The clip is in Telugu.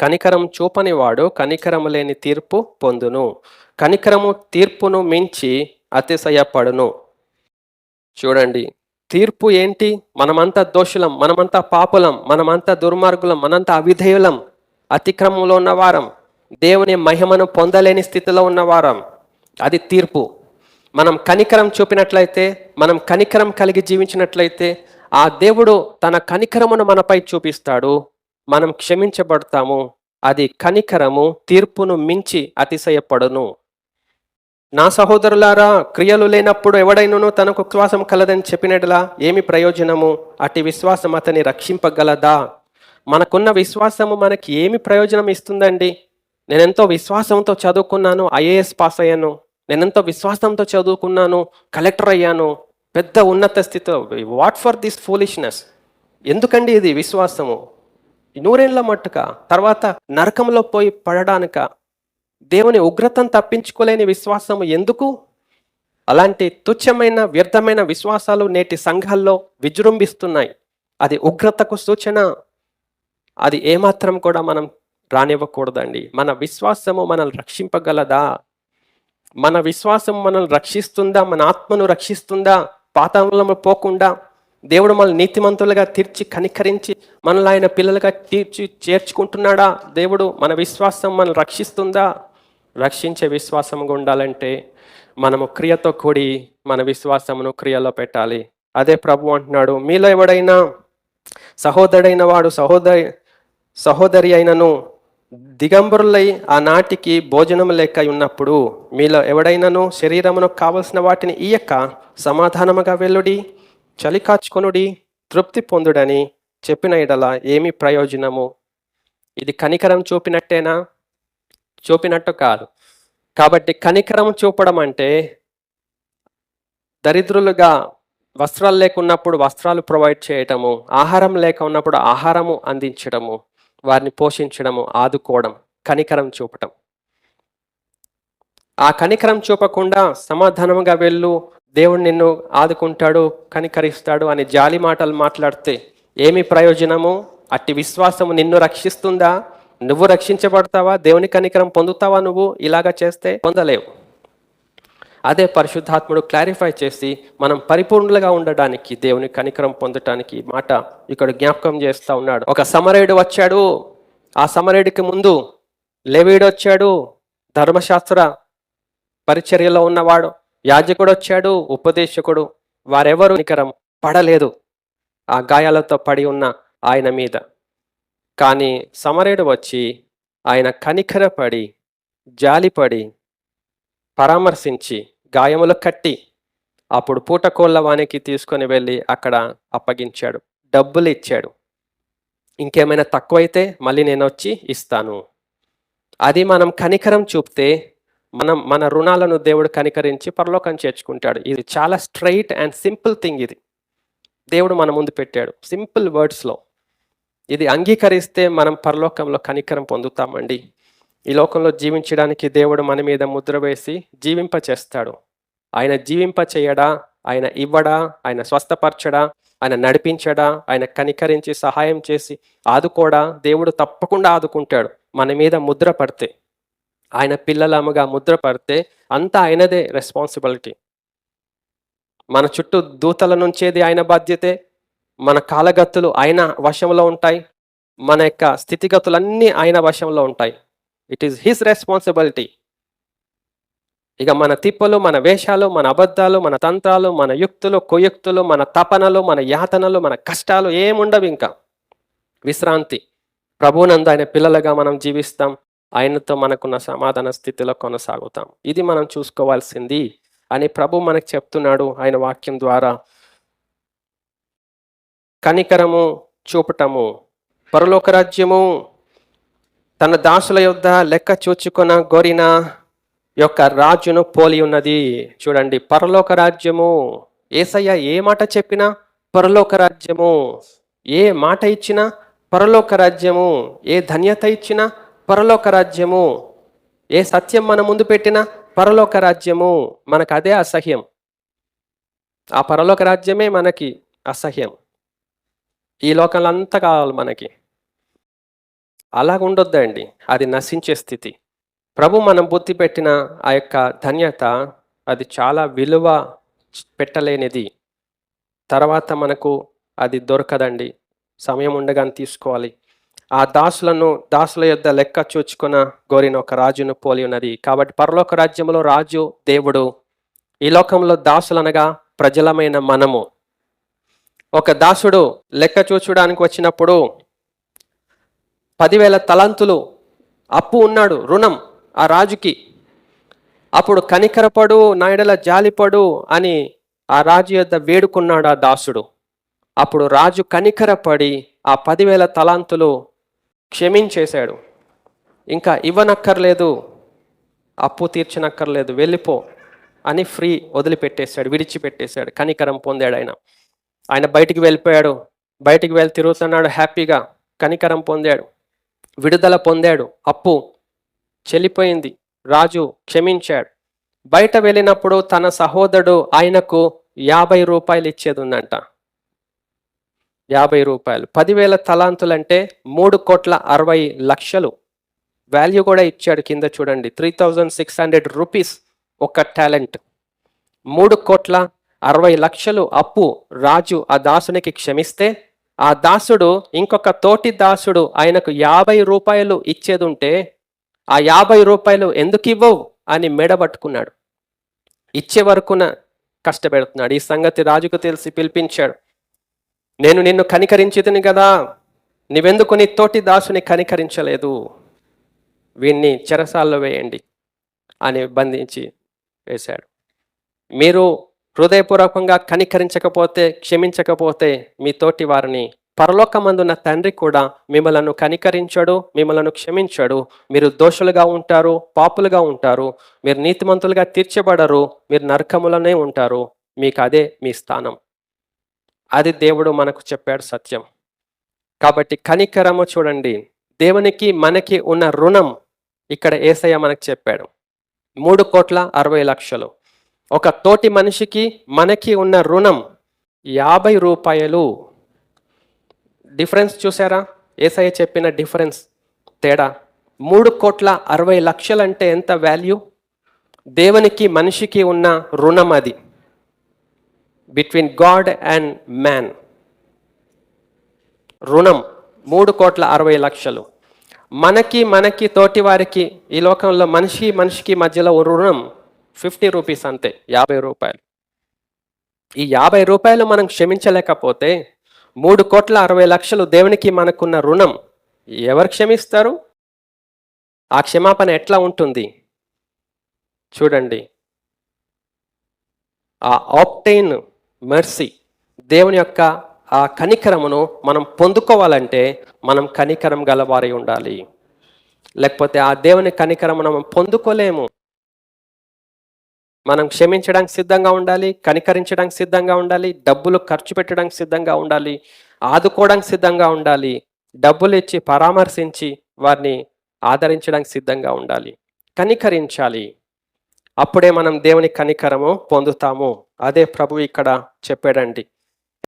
కనికరం చూపనివాడు కనికరము లేని తీర్పు పొందును. కనికరము తీర్పును మించి అతిశయపడును. చూడండి తీర్పు ఏంటి? మనమంతా దోషులం మనమంతా పాపులం మనమంతా దుర్మార్గులం మనంతా అవిధేయులం అతిక్రమంలో ఉన్నవారం దేవుని మహిమను పొందలేని స్థితిలో ఉన్నవారం. అది తీర్పు. మనం కనికరం చూపినట్లయితే మనం కనికరం కలిగి జీవించినట్లయితే ఆ దేవుడు తన కనికరమును మనపై చూపిస్తాడు. మనం క్షమించబడతాము అది కనికరము తీర్పును మించి అతిశయపడును. నా సహోదరులారా క్రియలు లేనప్పుడు ఎవడైనను తనకు విశ్వాసం కలదని చెప్పినట్లా ఏమి ప్రయోజనము? అట్టి విశ్వాసం అతని రక్షింపగలదా? మనకున్న విశ్వాసము మనకి ఏమి ప్రయోజనం ఇస్తుందండి? నేనెంతో విశ్వాసంతో చదువుకున్నాను ఐఏఎస్ పాస్ అయ్యాను. నేనెంతో విశ్వాసంతో చదువుకున్నాను కలెక్టర్ అయ్యాను. పెద్ద ఉన్నత స్థితిలో వాట్ ఫర్ దిస్ ఫూలిష్నెస్? ఎందుకండి ఇది విశ్వాసము? నూరేళ్ళ మట్టుక తర్వాత నరకంలో పోయి పడడానిక దేవుని ఉగ్రతను తప్పించుకోలేని విశ్వాసము ఎందుకు? అలాంటి తుచ్చమైన వ్యర్థమైన విశ్వాసాలు నేటి సంఘాల్లో విజృంభిస్తున్నాయి. అది ఉగ్రతకు సూచన. అది ఏమాత్రం కూడా మనం రానివ్వకూడదండి. మన విశ్వాసము మనల్ని రక్షింపగలదా? మన విశ్వాసం మనల్ని రక్షిస్తుందా? మన ఆత్మను రక్షిస్తుందా? పాతంలో పోకుండా దేవుడు మనల్ని నీతిమంతులుగా తీర్చి కనికరించి మనల్ని ఆయన పిల్లలుగా తీర్చి చేర్చుకుంటున్నాడా? దేవుడు మన విశ్వాసం మనల్ని రక్షిస్తుందా? రక్షించే విశ్వాసంగా ఉండాలంటే మనము క్రియతో కూడి మన విశ్వాసమును క్రియలో పెట్టాలి. అదే ప్రభు అంటున్నాడు మీలో ఎవడైనా సహోదరుడైన వాడు సహోదరి సహోదరి అయినను దిగంబరులై ఆనాటికి భోజనం లేక ఉన్నప్పుడు మీలో ఎవడైనను శరీరమునకు కావలసిన వాటిని ఇయ్యక సమాధానముగా వెల్లుడి చలి కాచుకొనుడి తృప్తి పొందుడని చెప్పిన ఎడల ఏమి ప్రయోజనము? ఇది కనికరం చూపినట్టేనా? చూపినట్టు కాదు. కాబట్టి కనికరం చూపడం అంటే దరిద్రులుగా వస్త్రాలు లేకున్నప్పుడు వస్త్రాలు ప్రొవైడ్ చేయటము ఆహారం లేక ఉన్నప్పుడు ఆహారము అందించడము వారిని పోషించడము ఆదుకోవడం కనికరం చూపటం. ఆ కనికరం చూపకుండా సమాధానముగా వెళ్ళు దేవుడు నిన్ను ఆదుకుంటాడు కనికరిస్తాడు అని జాలి మాటలు మాట్లాడితే ఏమి ప్రయోజనము? అట్టి విశ్వాసము నిన్ను రక్షిస్తుందా? నువ్వు రక్షించబడతావా? దేవుని కనికరం పొందుతావా నువ్వు? ఇలాగా చేస్తే పొందలేవు. అదే పరిశుద్ధాత్ముడు క్లారిఫై చేసి మనం పరిపూర్ణులుగా ఉండడానికి దేవుని కనికరం పొందటానికి మాట ఇక్కడ జ్ఞాపకం చేస్తూ ఉన్నాడు. ఒక సమరేయుడు వచ్చాడు. ఆ సమరేయుడికి ముందు లేవీడు వచ్చాడు. ధర్మశాస్త్ర పరిచర్యలో ఉన్నవాడు. యాజకుడు వచ్చాడు ఉపదేశకుడు. వారెవరు నికరం పడలేదు. ఆ గాయాలతో పడి ఉన్న ఆయన మీద. కానీ సమరేడు వచ్చి ఆయన కనికరపడి జాలిపడి పరామర్శించి గాయములు కట్టి అప్పుడు పూటకోళ్ళ వానికి తీసుకొని వెళ్ళి అక్కడ అప్పగించాడు. డబ్బులు ఇచ్చాడు ఇంకేమైనా తక్కువైతే మళ్ళీ నేను వచ్చి ఇస్తాను. అది మనం కనికరం చూపితే మనం మన రుణాలను దేవుడు కనికరించి పరలోకం చేర్చుకుంటాడు. ఇది చాలా స్ట్రైట్ అండ్ సింపుల్ థింగ్ ఇది. దేవుడు మన ముందు పెట్టాడు. సింపుల్ వర్డ్స్లో ఇది అంగీకరిస్తే మనం పరలోకంలో కనికరం పొందుతామండి. ఈ లోకంలో జీవించడానికి దేవుడు మన మీద ముద్ర వేసి జీవింప చేస్తాడు ఆయన జీవింప చేయడా ఆయన ఇవ్వడా? ఆయన స్వస్థపరచడా? ఆయన నడిపించడా? ఆయన కనికరించి సహాయం చేసి ఆదుకోడా? దేవుడు తప్పకుండా ఆదుకుంటాడు. మన మీద ముద్ర పడితే. ఆయన పిల్లలముగా ముద్ర పడితే అంతా ఆయనదే రెస్పాన్సిబిలిటీ మన చుట్టూ దూతల నుంచేది ఆయన బాధ్యతే మన కాలగత్తులు ఆయన వశంలో ఉంటాయి మన యొక్క స్థితిగతులన్నీ ఆయన వశంలో ఉంటాయి. ఇట్ ఈస్ హిస్ రెస్పాన్సిబిలిటీ ఇక మన తిప్పలు మన వేషాలు మన అబద్ధాలు మన తంత్రాలు మన యుక్తులు కుయుక్తులు మన తపనలు మన యాతనలు మన కష్టాలు ఏముండవు ఇంకా. విశ్రాంతి. ప్రభునందు ఆయన పిల్లలుగా మనం జీవిస్తాం. ఆయనతో మనకున్న సమాధాన స్థితిలో కొనసాగుతాం. ఇది మనం చూసుకోవాల్సింది అని ప్రభు మనకు చెప్తున్నాడు ఆయన వాక్యం ద్వారా. కనికరము చూపటము. పరలోక రాజ్యము తన దాసుల యొద్ద లెక్క చూచుకొన గోరిన యొక్క రాజును పోలి ఉన్నది. చూడండి పరలోక రాజ్యము ఏసయ్య ఏ మాట చెప్పినా పరలోక రాజ్యము ఏ మాట ఇచ్చినా పరలోక రాజ్యము ఏ ధన్యత ఇచ్చినా పరలోక రాజ్యము. ఏ సత్యం మన ముందు పెట్టినా పరలోక రాజ్యము మనకు అదే అసహ్యం. ఆ పరలోక రాజ్యమే మనకి అసహ్యం. ఈ లోకంలో అంతా కావాలి మనకి. అలాగ ఉండొద్దండి అది నశించే స్థితి. ప్రభు మనం బుద్ధి పెట్టిన ఆ యొక్క ధన్యత అది చాలా విలువ పెట్టలేనిది. తర్వాత మనకు అది దొరకదండి. సమయం ఉండగానే తీసుకోవాలి. ఆ దాసులను దాసుల యొద్ద లెక్క చూచుకున్న గోరిన ఒక రాజును పోలి ఉన్నది. కాబట్టి పరలోక రాజ్యంలో రాజు దేవుడు ఈ లోకంలో దాసులనగా ప్రజలమైన మనము. ఒక దాసుడు లెక్క చూచడానికి వచ్చినప్పుడు పదివేల తలంతులు అప్పు ఉన్నాడు రుణం ఆ రాజుకి. అప్పుడు కనికరపడు నాయడల జాలిపడు అని ఆ రాజు యొద్ద వేడుకున్నాడు ఆ దాసుడు. అప్పుడు రాజు కనికరపడి ఆ పదివేల తలాంతులు క్షమించేశాడు. ఇంకా ఇవ్వనక్కర్లేదు అప్పు తీర్చనక్కర్లేదు వెళ్ళిపో అని ఫ్రీ వదిలిపెట్టేశాడు విడిచిపెట్టేశాడు కనికరం పొందాడు ఆయన. ఆయన బయటికి వెళ్ళిపోయాడు బయటికి వెళ్ళి తిరుగుతున్నాడు హ్యాపీగా కనికరం పొందాడు విడుదల పొందాడు అప్పు చెల్లిపోయింది రాజు క్షమించాడు. బయట వెళ్ళినప్పుడు తన సహోదరుడు ఆయనకు యాభై రూపాయలు ఇచ్చేది ఉందంట యాభై రూపాయలు. పదివేల తలాంతులంటే మూడు కోట్ల అరవై లక్షలు. వాల్యూ కూడా ఇచ్చాడు కింద చూడండి. Three thousand six hundred rupees ఒక టాలెంట్. మూడు కోట్ల అరవై లక్షలు అప్పు రాజు ఆ దాసునికి క్షమిస్తే ఆ దాసుడు ఇంకొక తోటి దాసుడు ఆయనకు యాభై రూపాయలు ఇచ్చేదుంటే ఆ యాభై రూపాయలు ఎందుకు ఇవ్వవు అని మెడబట్టుకున్నాడు. ఇచ్చే వరకున కష్టపెడుతున్నాడు. ఈ సంగతి రాజుకు తెలిసి పిలిపించాడు. నేను నిన్ను కనికరించితిని కదా. నీవెందుకు నీ తోటి దాసుని కనికరించలేదు? వీణ్ణి చెరసాల్లో వేయండి అని బంధించి వేశాడు. మీరు హృదయపూర్వకంగా కనికరించకపోతే క్షమించకపోతే మీ తోటి వారిని పరలోకమందున్న తండ్రి కూడా మిమ్మలను కనికరించడు మిమ్మలను క్షమించడు. మీరు దోషులుగా ఉంటారు పాపులుగా ఉంటారు. మీరు నీతిమంతులుగా తీర్చబడరు మీరు నరకములనే ఉంటారు. మీకు అదే మీ స్థానం. అది దేవుడు మనకు చెప్పాడు సత్యం. కాబట్టి కనికరము చూడండి. దేవునికి మనకి ఉన్న రుణం ఇక్కడ ఏసయ్య మనకు చెప్పాడు. మూడు కోట్ల అరవై లక్షలు. ఒక తోటి మనిషికి మనకి ఉన్న రుణం యాభై రూపాయలు. డిఫరెన్స్ చూసారా? ఏసయ్య చెప్పిన డిఫరెన్స్ తేడా. మూడు కోట్ల అరవై లక్షలంటే ఎంత వాల్యూ? దేవునికి మనిషికి ఉన్న రుణం అది. బిట్వీన్ గాడ్ అండ్ మ్యాన్ రుణం మూడు కోట్ల అరవై లక్షలు. మనకి మనకి తోటి వారికి ఈ లోకంలో మనిషి మనిషికి మధ్యలో రుణం ఫిఫ్టీ రూపీస్ అంతే యాభై రూపాయలు. ఈ యాభై రూపాయలు మనం క్షమించలేకపోతే మూడు కోట్ల అరవై లక్షలు దేవునికి మనకున్న రుణం ఎవరు క్షమిస్తారు? ఆ క్షమాపణ ఎట్లా ఉంటుంది? చూడండి. ఆ ఆప్టైన్ మెర్సీ దేవుని యొక్క ఆ కనికరమును మనం పొందుకోవాలంటే మనం కనికరం గలవారి ఉండాలి. లేకపోతే ఆ దేవుని కనికరము మనం పొందుకోలేము. మనం క్షమించడానికి సిద్ధంగా ఉండాలి కనికరించడానికి సిద్ధంగా ఉండాలి డబ్బులు ఖర్చు పెట్టడానికి సిద్ధంగా ఉండాలి ఆదుకోవడానికి సిద్ధంగా ఉండాలి డబ్బులు ఇచ్చి పరామర్శించి వారిని ఆదరించడానికి సిద్ధంగా ఉండాలి. కనికరించాలి. అప్పుడే మనం దేవుని కనికరము పొందుతాము. అదే ప్రభు ఇక్కడ చెప్పాడండి.